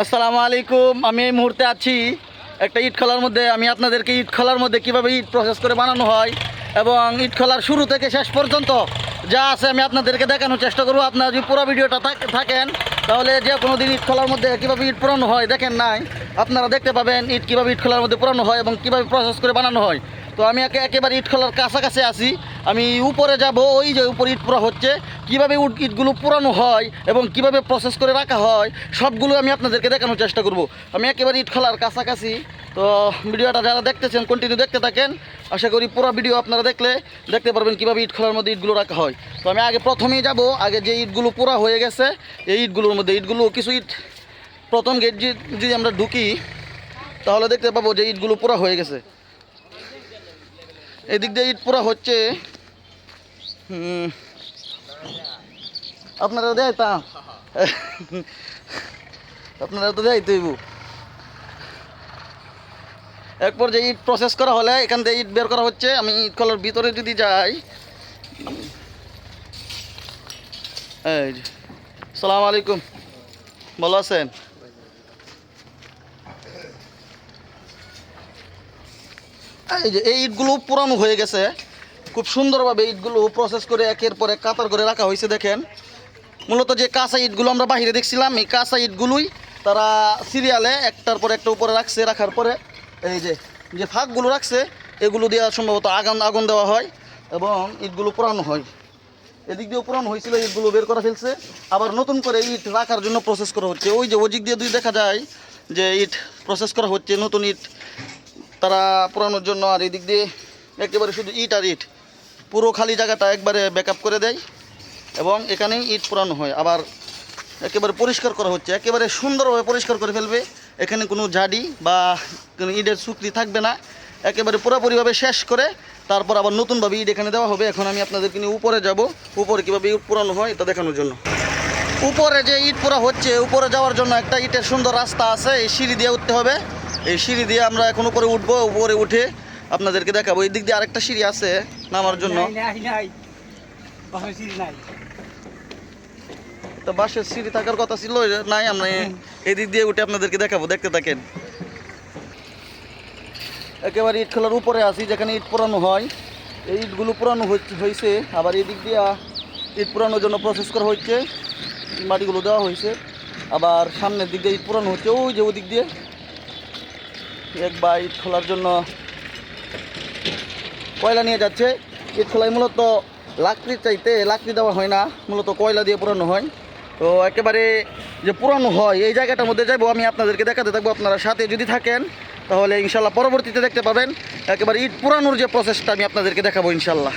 আসসালামু আলাইকুম, আমি এই মুহূর্তে আছি একটা ইট খোলার মধ্যে। আমি আপনাদেরকে ইট খোলার মধ্যে কীভাবে ইট প্রসেস করে বানানো হয় এবং ইট খোলার শুরু থেকে শেষ পর্যন্ত যা আছে আমি আপনাদেরকে দেখানোর চেষ্টা করব। আপনারা যদি পুরো ভিডিওটা থাকেন, তাহলে যে কোনো দিন ইট খোলার মধ্যে কীভাবে ইট পুরানো হয় দেখেন নাই। আপনারা দেখতে পাবেন ইট কীভাবে ইট খোলার মধ্যে পুরানো হয় এবং কীভাবে প্রসেস করে বানানো হয়। তো আমি একে একেবারে ইট খোলার কাছাকাছি আছি। আমি উপরে যাব, ওই যে উপরে ইট পুরা হচ্ছে। কীভাবে ইটগুলো পুরানো হয় এবং কীভাবে প্রসেস করে রাখা হয়, সবগুলো আমি আপনাদেরকে দেখানোর চেষ্টা করব। আমি একেবারে ইট খোলার কাছাকাছি। তো ভিডিওটা যারা দেখতেছেন কন্টিনিউ দেখতে থাকেন। আশা করি পুরো ভিডিও আপনারা দেখলে দেখতে পারবেন কীভাবে ইট খোলার মধ্যে ইটগুলো রাখা হয়। তো আমি আগে প্রথমেই যাব, আগে যে ইটগুলো পুরা হয়ে গেছে, এই ইটগুলোর মধ্যে ইটগুলো, কিছু ইট, প্রথম গেট যদি আমরা ঢুকি, তাহলে দেখতে পাবো যে ইটগুলো পুরা হয়ে গেছে। এদিক দিয়ে ইট পুরা হচ্ছে আপনারা দেয় তা আপনারা তো দেয় তৈব এক পর্যায়ে ইট প্রসেস করা হলে এখান থেকে ইট বের করা হচ্ছে। আমি ইট কলার ভিতরে যদি যাই। এই যে, সালাম আলাইকুম। ভালো আছেন? এই যে এই ইটগুলো পুরানো হয়ে গেছে। খুব সুন্দরভাবে ইটগুলো প্রসেস করে একের পর কাতার করে রাখা হয়েছে, দেখেন। মূলত যে কাঁচা ইটগুলো আমরা বাইরে দেখছিলাম, এই কাঁচা ইটগুলোই তারা সিরিয়ালে একটার পর একটা উপরে রাখছে, রাখার পরে এই যে যে ফাঁকগুলো রাখছে, এগুলো দিয়ে সম্ভবত আগুন আগুন দেওয়া হয় এবং ইটগুলো পুরানো হয়। এদিক দিয়েও পুরানো হয়েছিল ইটগুলো বের করা ফেলছে। আবার নতুন করে ইট রাখার জন্য প্রসেস করা হচ্ছে। ওই যে ওদিক দিয়ে দুই দেখা যায় যে ইট প্রসেস করা হচ্ছে, নতুন ইট তারা পুরানোর জন্য, আর এদিক দিয়ে একেবারে শুধু ইট আর ইট পুরো খালি জায়গাটা একবারে ব্যাকআপ করে দেয় এবং এখানেই ইট পুরানো হয়। আবার একেবারে পরিষ্কার করা হচ্ছে। একেবারে সুন্দরভাবে পরিষ্কার করে ফেলবে। এখানে কোনো ঝাড়ি বা কোনো ইটের শুকরি থাকবে না। একেবারে পুরোপুরিভাবে শেষ করে তারপর আবার নতুনভাবে ইট এখানে দেওয়া হবে। এখন আমি আপনাদেরকে নিয়ে উপরে যাব। উপরে কীভাবে ইট পুরানো হয় এটা দেখানোর জন্য। উপরে যে ইট পোড়া হচ্ছে, উপরে যাওয়ার জন্য একটা ইটের সুন্দর রাস্তা আছে। এই সিঁড়ি দিয়ে উঠতে হবে। এই সিঁড়ি দিয়ে আমরা এখন উপরে উঠবো। উপরে উঠে আপনাদেরকে দেখাবো। এই দিক দিয়ে আরেকটা সিঁড়ি আছে নামার জন্য। তো বাসের সিঁড়ি থাকার কথা ছিল নাই আমরা এই দিক দিয়ে উঠে আপনাদেরকে দেখাবো। দেখতে থাকেন। একেবারে ইট খোলার উপরে আছি যেখানে ইট পোড়ানো হয়। এই ইটগুলো পুরানো হচ্ছে হয়েছে আবার এই দিক দিয়ে ইট পুরানোর জন্য প্রসেস করা হচ্ছে মাটিগুলো দেওয়া হয়েছে আবার সামনের দিক দিয়ে ইট পুরানো হচ্ছে ওই যে ওই দিক দিয়ে। এক বা ইট খোলার জন্য কয়লা নিয়ে যাচ্ছে। ইট খোলায় মূলত লাকড়ির চাইতে লাকড়ি দেওয়া হয় না, মূলত কয়লা দিয়ে পুরানো হয়। তো একেবারে যে পুরানো হয়, এই জায়গাটার মধ্যে যাব আমি আপনাদেরকে দেখাতে থাকব, আপনারা সাথে যদি থাকেন, তাহলে ইনশাল্লাহ পরবর্তীতে দেখতে পাবেন, একেবারে ইট পুরানোর যে প্রসেসটা আমি আপনাদেরকে দেখাবো ইনশাল্লাহ।